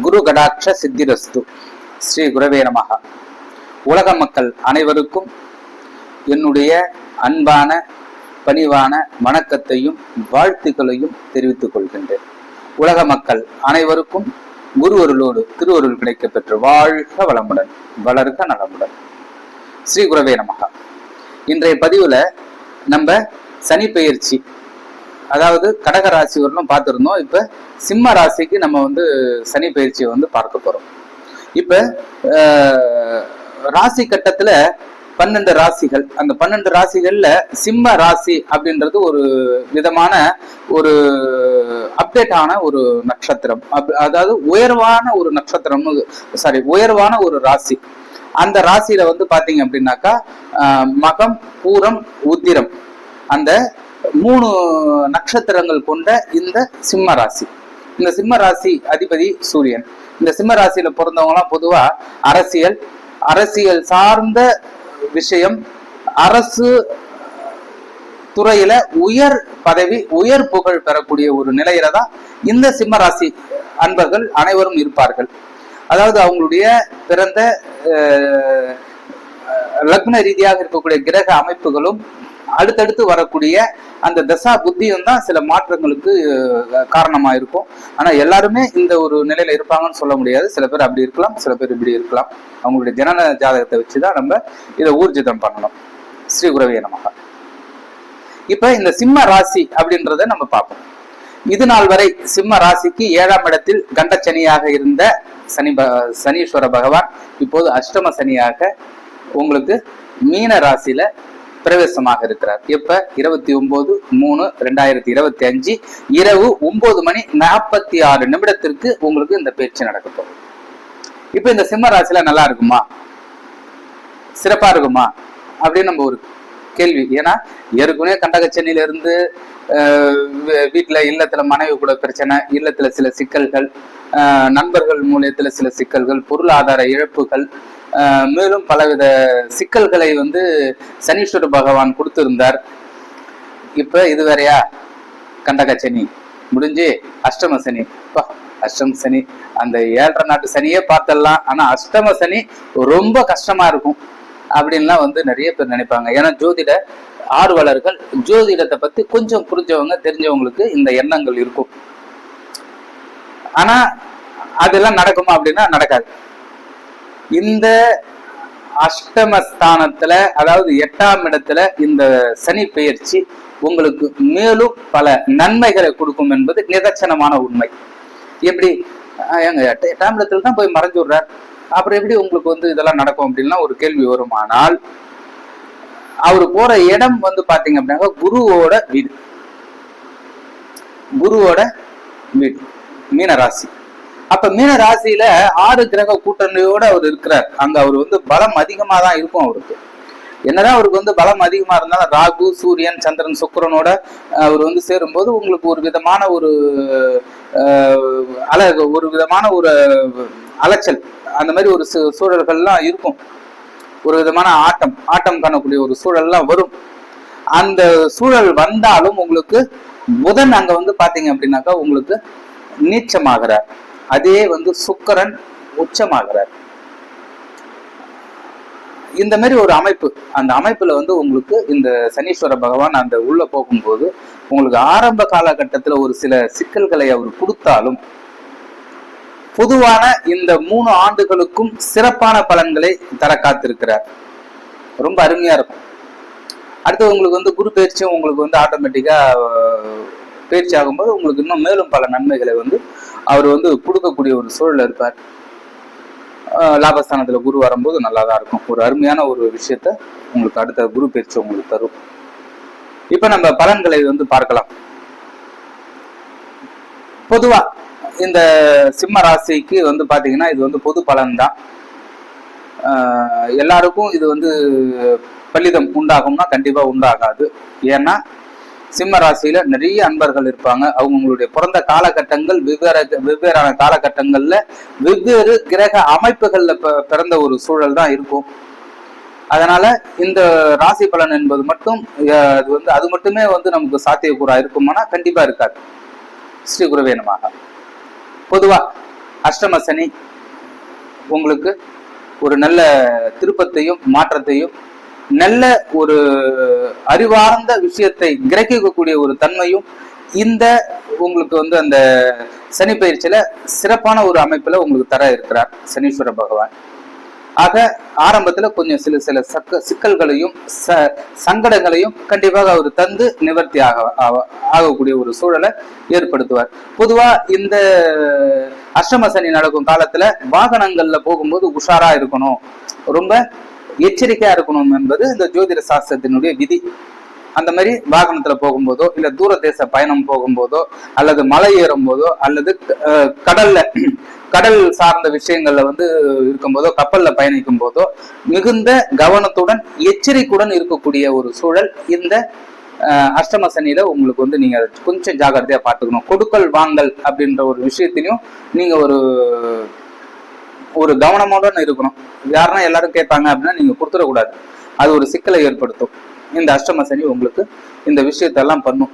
குரு கடாட்ச சித்திரஸ்து. ஸ்ரீ குரவே நமகா உலக மக்கள் அனைவருக்கும் என்னுடைய அன்பான பணிவான வணக்கத்தையும் வாழ்த்துக்களையும் தெரிவித்துக் கொள்கின்றேன். உலக மக்கள் அனைவருக்கும் குருவருளோடு திருவருள் கிடைக்க பெற்று வாழ்க வளமுடன் வளர்க நலமுடன். ஸ்ரீ குரவே நமகா இன்றைய பதிவுல நம்ம சனி பெயர்ச்சி அதாவது கடக ராசி வரலும் பார்த்துருந்தோம். இப்ப சிம்ம ராசிக்கு நம்ம வந்து சனி பயிற்சியை வந்து பார்க்க போறோம். இப்ப ஆஹ், ராசி கட்டத்துல பன்னெண்டு ராசிகள். அந்த பன்னெண்டு ராசிகள்ல சிம்ம ராசி அப்படின்றது ஒரு விதமான ஒரு அப்டேட் ஆன ஒரு நட்சத்திரம். அப்- அதாவது உயர்வான ஒரு நட்சத்திரம் சாரி உயர்வான ஒரு ராசி. அந்த ராசியில வந்து பாத்தீங்க அப்படின்னாக்கா ஆஹ், மகம் பூரம் உத்திரம். அந்த மூணு நட்சத்திரங்கள் கொண்ட இந்த சிம்ம ராசி. இந்த சிம்ம ராசி அதிபதி சூரியன். இந்த சிம்ம ராசியில பிறந்தவங்க எல்லாம் பொதுவா அரசியல் அரசியல் சார்ந்த விஷயம் அரசு துறையில உயர் பதவி உயர் புகழ் பெறக்கூடிய ஒரு நிலையில தான் இந்த சிம்ம ராசி அன்பர்கள் அனைவரும் இருப்பார்கள். அதாவது அவங்களுடைய பிறந்த அஹ், லக்ன ரீதியாக இருக்கக்கூடிய கிரக அமைப்புகளும் அடுத்தடுத்து வரக்கூடிய அந்த தசா புத்தியும் தான் சில மாற்றங்களுக்கு காரணமா இருக்கும். ஆனா எல்லாருமே இந்த ஒரு நிலையில இருப்பாங்கன்னு சொல்ல முடியாது. சில பேர் அப்படி இருக்கலாம் சில பேர் இப்படி இருக்கலாம். அவங்களுடைய ஜனன ஜாதகத்தை வச்சுதான் நம்ம இதை ஊர்ஜிதம் பண்ணணும். ஸ்ரீ குரவே நமகா. இப்ப இந்த சிம்ம ராசி அப்படின்றத நம்ம பார்ப்போம். இது நாள் வரை சிம்ம ராசிக்கு ஏழாம் இடத்தில் கண்டச்சனியாக இருந்த சனி ப- சனீஸ்வர பகவான் இப்போது அஷ்டம சனியாக உங்களுக்கு மீன ராசியில பிரவேசமாக இருக்கிறார். இப்ப இருபத்தி ஒன்பது மூணு ரெண்டாயிரத்தி இருபத்தி அஞ்சு இரவு ஒன்பது மணி நாற்பத்தி ஆறு நிமிடத்திற்கு உங்களுக்கு இந்த பேச்சு நடக்க போகுது. இப்ப இந்த சிம்ம ராசியில நல்லா இருக்குமா? சிறப்பா இருக்குமா? அப்படின்னு நம்ம ஒரு கேள்வி. ஏன்னா ஏற்கனவே கண்டகச்சனில இருந்து வீட்டுல இல்லத்துல மனைவி கூட பிரச்சனை இல்லத்துல சில சிக்கல்கள் நண்பர்கள் மூலியத்தில் சில சிக்கல்கள் பொருளாதார இழப்புகள் மேலும் பலவித சிக்கல்களை வந்து சனீஸ்வர பகவான் கொடுத்திருந்தார். இப்ப இது வேறயா? கண்டகச்சனி முடிஞ்சு அஷ்டம சனி. அப்பா, அஷ்டம சனி. அந்த ஏழரை நாட்டு சனியே பார்த்தலாம் ஆனா அஷ்டம சனி ரொம்ப கஷ்டமா இருக்கும். அப்படின்லாம் வந்து நிறைய பேர் நினைப்பாங்க. ஏன்னா ஜோதிட ஆர்வலர்கள் ஜோதிடத்தை பத்தி கொஞ்சம் புரிஞ்சவங்க தெரிஞ்சவங்களுக்கு இந்த எண்ணங்கள் இருக்கும். ஆனா அதெல்லாம் நடக்குமா அப்படின்னா நடக்காது. இந்த அஷ்டமஸ்தானத்துல அதாவது எட்டாம் இடத்துல இந்த சனி பெயர்ச்சி உங்களுக்கு மேலும் பல நன்மைகளை கொடுக்கும் என்பது நிதர்சனமான உண்மை. எப்படி? எங்க எட்டாம் இடத்துல தான் போய் மறைஞ்சு விடுறார் அப்புறம் எப்படி உங்களுக்கு வந்து இதெல்லாம் நடக்கும் அப்படின்னா ஒரு கேள்வி வருமானால் அவர் போற இடம் வந்து பாத்தீங்க அப்படின்னா குருவோட வீடு. குருவோட வீடு. மீன ராசி அப்ப மீன ராசியில ஆறு கிரக கூட்டணியோட அவர் இருக்கிறார். அங்க அவர் வந்து பலம் அதிகமா தான் இருக்கும் அவருக்கு. என்னதான் அவருக்கு வந்து பலம் அதிகமா இருந்தாலும் ராகு சூரியன் சந்திரன் சுக்கரனோட அவர் வந்து சேரும்போது உங்களுக்கு ஒரு விதமான ஒரு அல ஒரு விதமான ஒரு அலைச்சல். அந்த மாதிரி ஒரு சூழல்கள்லாம் இருக்கும். ஒரு விதமான ஆட்டம் ஆட்டம் காணக்கூடிய ஒரு சூழல்லாம் வரும். அந்த சூழல் வந்தாலும் உங்களுக்கு புதன் அங்க வந்து பாத்தீங்க அப்படின்னாக்கா உங்களுக்கு நீச்சமாகிறார். அதே வந்து சுக்கரன் உச்சமாகிறார். இந்த மாதிரி ஒரு அமைப்பு அந்த அமைப்புல வந்து உங்களுக்கு இந்த சனீஸ்வர பகவான் அந்த உள்ள போகும்போது உங்களுக்கு ஆரம்ப காலகட்டத்துல ஒரு சில சிக்கல்களை அவர் கொடுத்தாலும் பொதுவான இந்த மூணு ஆண்டுகளுக்கும் சிறப்பான பலன்களை தர காத்திருக்கிறார். ரொம்ப அருமையா இருக்கும். அடுத்து உங்களுக்கு வந்து குரு பயிற்சியும் உங்களுக்கு வந்து ஆட்டோமேட்டிக்கா பயிற்சி ஆகும்போது உங்களுக்கு இன்னும் மேலும் பல நன்மைகளை வந்து அவர் வந்து கொடுக்கக்கூடிய ஒரு சூழல் இருப்பார். லாபஸ்தானத்துல குரு வரும்போது நல்லா தான் இருக்கும். ஒரு அருமையான ஒரு விஷயத்த உங்களுக்கு அடுத்த குரு பயிற்சி உங்களுக்கு தரும். இப்ப நம்ம பலன்களை வந்து பார்க்கலாம். பொதுவா இந்த சிம்ம ராசிக்கு வந்து பாத்தீங்கன்னா இது வந்து பொது பலன் தான் எல்லாருக்கும் இது வந்து பலிதம் உண்டாகும்னா கண்டிப்பா உண்டாகாது. ஏன்னா சிம்ம ராசியில நிறைய அன்பர்கள் இருப்பாங்க. அவங்களுடைய பிறந்த காலகட்டங்கள் வெவ்வேறு வெவ்வேறான காலகட்டங்கள்ல வெவ்வேறு கிரக அமைப்புகள்ல பிறந்த ஒரு சூழல் தான் இருக்கும். அதனால இந்த ராசி பலன் என்பது மட்டும் அது வந்து அது மட்டுமே வந்து நமக்கு சாத்தியக்கூறா இருக்குமானா கண்டிப்பா இருக்காது. ஸ்ரீ குருவே பொதுவா அஷ்டம சனி உங்களுக்கு ஒரு நல்ல திருப்பத்தையும் மாற்றத்தையும் நல்ல ஒரு அறிவார்ந்த விஷயத்தை கிரகிக்கக்கூடிய ஒரு தன்மையும் இந்த உங்களுக்கு வந்து அந்த சனி பயிற்சியில சிறப்பான ஒரு அமைப்புல உங்களுக்கு தர இருக்கிறார் சனீஸ்வர பகவான். ஆக ஆரம்பத்துல கொஞ்சம் சில சில சக்க சிக்கல்களையும் ச சங்கடங்களையும் கண்டிப்பாக அவர் தந்து நிவர்த்தி ஆக ஆக- ஆகக்கூடிய ஒரு சூழலை ஏற்படுத்துவார். பொதுவா இந்த அஷ்டம சனி நடக்கும் காலத்துல வாகனங்கள்ல போகும்போது உஷாரா இருக்கணும். ரொம்ப எச்சரிக்கையா இருக்கணும் என்பது இந்த ஜோதிட சாஸ்திரத்தினுடைய விதி. அந்த மாதிரி வாகனத்துல போகும்போதோ இல்ல தூர தேச பயணம் போகும்போதோ அல்லது மலை ஏறும் போதோ அல்லது கடல்ல கடல் சார்ந்த விஷயங்கள்ல வந்து இருக்கும்போதோ கப்பல்ல பயணிக்கும் போதோ மிகுந்த கவனத்துடன் எச்சரிக்கையுடன் இருக்கக்கூடிய ஒரு சூழல் இந்த அஷ்டம சனியில உங்களுக்கு வந்து நீங்க கொஞ்சம் ஜாகிரதையா பார்த்துக்கணும். கொடுக்கல் வாங்கல் அப்படின்ற ஒரு விஷயத்திலையும் நீங்க ஒரு ஒரு கவனமுடன் இருக்கணும். யாருன்னா எல்லாரும் கேட்பாங்க அப்படின்னா நீங்க கொடுத்துடக்கூடாது. அது ஒரு சிக்கலை ஏற்படுத்தும். இந்த அஷ்டம சனி உங்களுக்கு இந்த விஷயத்தெல்லாம் பண்ணும்.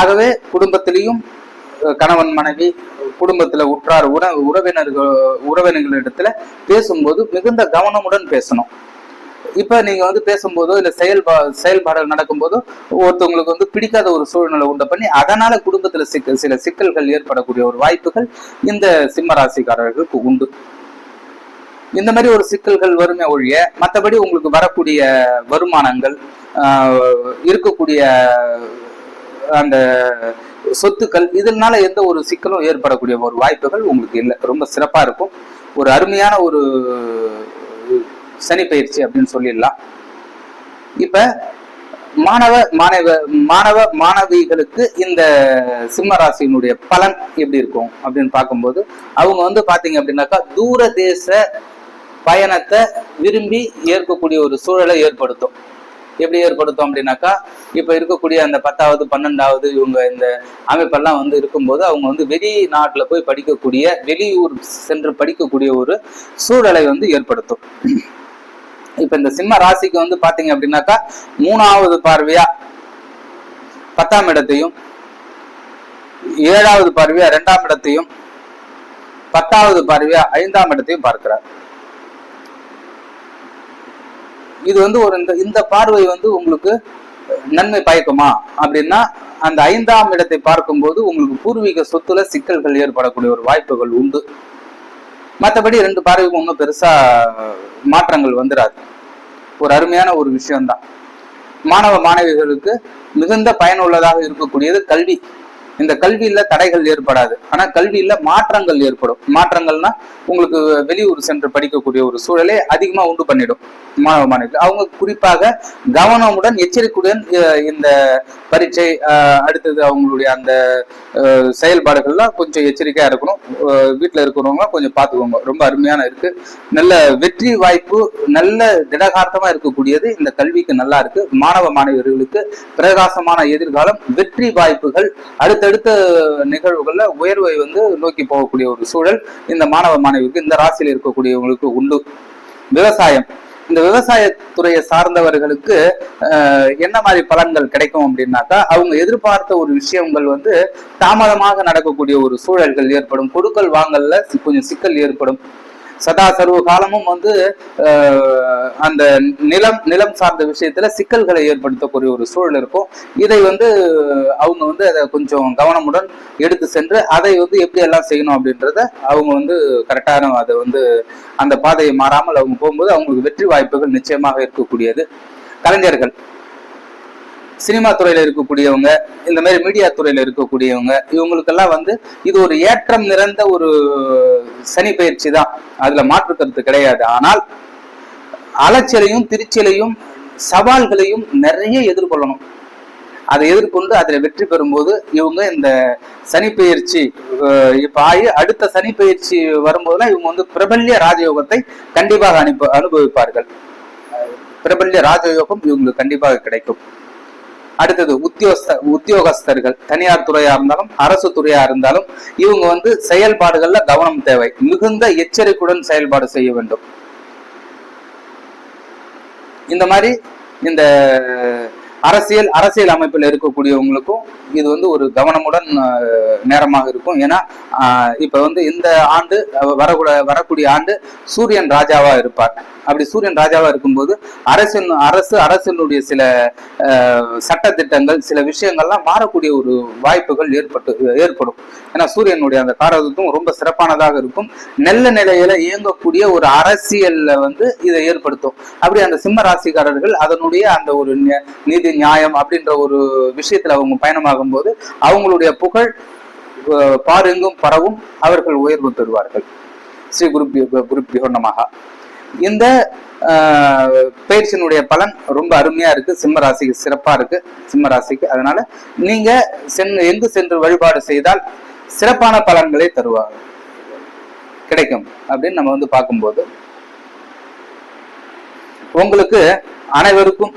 ஆகவே குடும்பத்திலையும் கணவன் மனைவி குடும்பத்துல உற்றார் உற உறவினர்கள் உறவினர்களிடத்துல பேசும்போது மிகுந்த கவனமுடன் பேசணும். இப்ப நீங்க வந்து பேசும்போதோ இல்ல செயல்பா செயல்பாடுகள் நடக்கும்போதோ ஒருத்தவங்களுக்கு வந்து பிடிக்காத ஒரு சூழ்நிலை உண்டு பண்ணி அதனால குடும்பத்துல சிக்கல் சில சிக்கல்கள் ஏற்படக்கூடிய ஒரு வாய்ப்புகள் இந்த சிம்ம ராசிக்காரர்களுக்கு உண்டு. இந்த மாதிரி ஒரு சிக்கல்கள் வருமே ஒழிய மற்றபடி உங்களுக்கு வரக்கூடிய வருமானங்கள் ஆஹ், இருக்கக்கூடிய அந்த சொத்துக்கள் இதனால எந்த ஒரு சிக்கலும் ஏற்படக்கூடிய ஒரு வாய்ப்புகள் உங்களுக்கு இல்லை. ரொம்ப சிறப்பா இருக்கும். ஒரு அருமையான ஒரு சனி பயிற்சி அப்படின்னு சொல்லிடலாம். இப்ப மாணவ மாணவ மாணவ மாணவிகளுக்கு இந்த சிம்ம ராசியினுடைய பலன் எப்படி இருக்கும் அப்படின்னு பார்க்கும்போது அவங்க வந்து பாத்தீங்க அப்படின்னாக்கா தூர தேச பயணத்தை விரும்பி ஏற்கக்கூடிய ஒரு சூழலை ஏற்படுத்தும். எப்படி ஏற்படுத்தும் அப்படின்னாக்கா இப்போ இருக்கக்கூடிய அந்த பத்தாவது பன்னெண்டாவது இவங்க இந்த அமைப்பெல்லாம் வந்து இருக்கும்போது அவங்க வந்து வெளிநாட்டில் போய் படிக்கக்கூடிய வெளியூர் சென்று படிக்கக்கூடிய ஒரு சூழலை வந்து ஏற்படுத்தும். இப்ப இந்த சிம்ம ராசிக்கு வந்து பாத்தீங்க அப்படின்னாக்கா மூணாவது பார்வையா பத்தாம் இடத்தையும் ஏழாவது பார்வையா ரெண்டாம் இடத்தையும் பத்தாவது பார்வையா ஐந்தாம் இடத்தையும் பார்க்கிறார். இது வந்து ஒரு இந்த இந்த பார்வை வந்து உங்களுக்கு நன்மை பயக்குமா? அப்படின்னா அந்த ஐந்தாம் இடத்தை பார்க்கும்போது உங்களுக்கு பூர்வீக சொத்துல சிக்கல்கள் ஏற்படக்கூடிய ஒரு வாய்ப்புகள் உண்டு. மற்றபடி ரெண்டு பார்வைக்கும் ஒன்றும் பெருசா மாற்றங்கள் வந்துடாது ஒரு அருமையான ஒரு விஷயம்தான். மாணவ மாணவிகளுக்கு மிகுந்த பயனுள்ளதாக இருக்கக்கூடியது கல்வி. இந்த கல்வியில தடைகள் ஏற்படாது. ஆனா கல்வியில மாற்றங்கள் ஏற்படும். மாற்றங்கள்னா உங்களுக்கு வெளியூர் சென்று படிக்கக்கூடிய ஒரு சூழலை அதிகமா உண்டு பண்ணிடும். மாணவ மாணவிகள். அவங்க குறிப்பாக கவனமுடன் எச்சரிக்கையுடன் இந்த பரீட்சை அடுத்தது அவங்களுடைய அந்த செயல்பாடுகள்லாம் கொஞ்சம் எச்சரிக்கையா இருக்கணும். வீட்டுல இருக்கிறவங்க கொஞ்சம் பார்த்துக்கோங்க ரொம்ப அருமையான இருக்கு. நல்ல வெற்றி வாய்ப்பு நல்ல திடகார்த்தமா இருக்கக்கூடியது இந்த கல்விக்கு நல்லா இருக்கு. மாணவ மாணவியர்களுக்கு பிரகாசமான எதிர்காலம் வெற்றி வாய்ப்புகள் அடுத்த அடுத்தடுத்த நிகழ்வுகள்ல உயர்வை வந்து நோக்கி போகக்கூடிய ஒரு சூழல் இந்த மாணவ மாணவிக்கு இந்த ராசியில் இருக்கக்கூடியவங்களுக்கு உண்டு. விவசாயம். இந்த விவசாயத்துறையை சார்ந்தவர்களுக்கு என்ன மாதிரி பலன்கள் கிடைக்கும் அப்படின்னாக்கா அவங்க எதிர்பார்த்த ஒரு விஷயங்கள் வந்து தாமதமாக நடக்கக்கூடிய ஒரு சூழல்கள் ஏற்படும். கொடுக்கல் வாங்கல்ல கொஞ்சம் சிக்கல் ஏற்படும். சதா சர்வ காலமும் வந்து அந்த நிலம் நிலம் சார்ந்த விஷயத்துல சிக்கல்களை ஏற்படுத்தக்கூடிய ஒரு சூழல் இருக்கும். இதை வந்து அவங்க வந்து அதை கொஞ்சம் கவனமுடன் எடுத்து சென்று அதை வந்து எப்படி எல்லாம் செய்யணும் அப்படின்றத அவங்க வந்து கரெக்டான அதை வந்து அந்த பாதையை மாறாமல் அவங்க போகும்போது அவங்களுக்கு வெற்றி வாய்ப்புகள் நிச்சயமாக இருக்கக்கூடியது. கலைஞர்கள் சினிமா துறையில இருக்கக்கூடியவங்க இந்த மாதிரி மீடியா துறையில இருக்கக்கூடியவங்க இவங்களுக்கெல்லாம் வந்து இது ஒரு ஏற்றம் நிறைந்த ஒரு சனி பயிற்சி தான். அதுல மாற்று கருத்து கிடையாது. ஆனால் அலைச்சலையும் திருச்சலையும் சவால்களையும் நிறைய எதிர்கொள்ளணும். அதை எதிர்கொண்டு அதில் வெற்றி பெறும்போது இவங்க இந்த சனி பயிற்சி இப்ப ஆகி அடுத்த சனி பயிற்சி வரும்போதுலாம் இவங்க வந்து பிரபல்ய ராஜயோகத்தை கண்டிப்பாக அனுப்ப அனுபவிப்பார்கள். பிரபல்ய ராஜயோகம் இவங்களுக்கு கண்டிப்பாக கிடைக்கும். அடுத்தது உத்தியோகஸ்த உத்தியோகஸ்தர்கள் தனியார் துறையா இருந்தாலும் அரசு துறையா இருந்தாலும் இவங்க வந்து செயல்பாடுகள்ல கவனம் தேவை. மிகுந்த எச்சரிக்கையுடன் செயல்பாடு செய்ய வேண்டும். இந்த மாதிரி இந்த அரசியல் அரசியல் அமைப்பில் இருக்கக்கூடியவங்களுக்கும் இது வந்து ஒரு கவனமுடன் நேரமாக இருக்கும். ஏன்னா இப்போ இப்ப வந்து இந்த ஆண்டு வரக்கூட வரக்கூடிய ஆண்டு சூரியன் ராஜாவா இருப்பார். அப்படி சூரியன் ராஜாவா இருக்கும்போது அரசின் அரசு அரசினுடைய சில சட்டத்திட்டங்கள் சில விஷயங்கள்லாம் மாறக்கூடிய ஒரு வாய்ப்புகள் ஏற்பட்டு ஏற்படும். ஏன்னா சூரியனுடைய அந்த காரகத்துவம் ரொம்ப சிறப்பானதாக இருக்கும். நல்ல நிலையில இயங்கக்கூடிய ஒரு அரசியல்ல வந்து இதை ஏற்படுத்தும். அப்படி அந்த சிம்ம ராசிக்காரர்கள் அதனுடைய அந்த ஒரு நி- நீதி நியாயம் அப்படின்ற ஒரு விஷயத்துல அவங்க பயணமாகும் போது அவங்களுடைய புகழ் பாருங்கும் பரவும் அவர்கள் உயர்வு பெறுவார்கள். ஸ்ரீ குரு குரு நமகா இந்த பயிற்சியினுடைய பலன் ரொம்ப அருமையா இருக்கு. சிம்ம ராசிக்கு சிறப்பா இருக்கு. சிம்ம ராசிக்கு. அதனால நீங்க சென்று எங்கு சென்று வழிபாடு செய்தால் சிறப்பான பலன்களை தருவாங்க கிடைக்கும் அப்படின்னு நம்ம வந்து பார்க்கும்போது உங்களுக்கு அனைவருக்கும்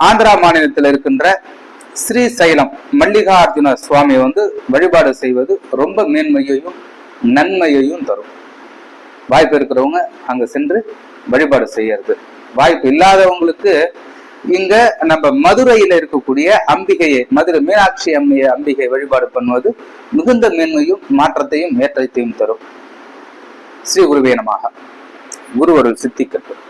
ஆந்திரா மாநிலத்தில் இருக்கின்ற ஸ்ரீசைலம் மல்லிகார்ஜுன சுவாமியை வந்து வழிபாடு செய்வது ரொம்ப மேன்மையையும் நன்மையையும் தரும். வாய்ப்பு இருக்கிறவங்க அங்க சென்று வழிபாடு செய்யறது. வாய்ப்பு இல்லாதவங்களுக்கு இங்க நம்ம மதுரையில இருக்கக்கூடிய அம்பிகையை மதுரை மீனாட்சி அம்மைய அம்பிகை வழிபாடு பண்ணுவது மிகுந்த மேன்மையும் மாற்றத்தையும் ஏற்றத்தையும் தரும். ஸ்ரீ குருவே நமாக. குருவருள் சித்திக்கட்டும்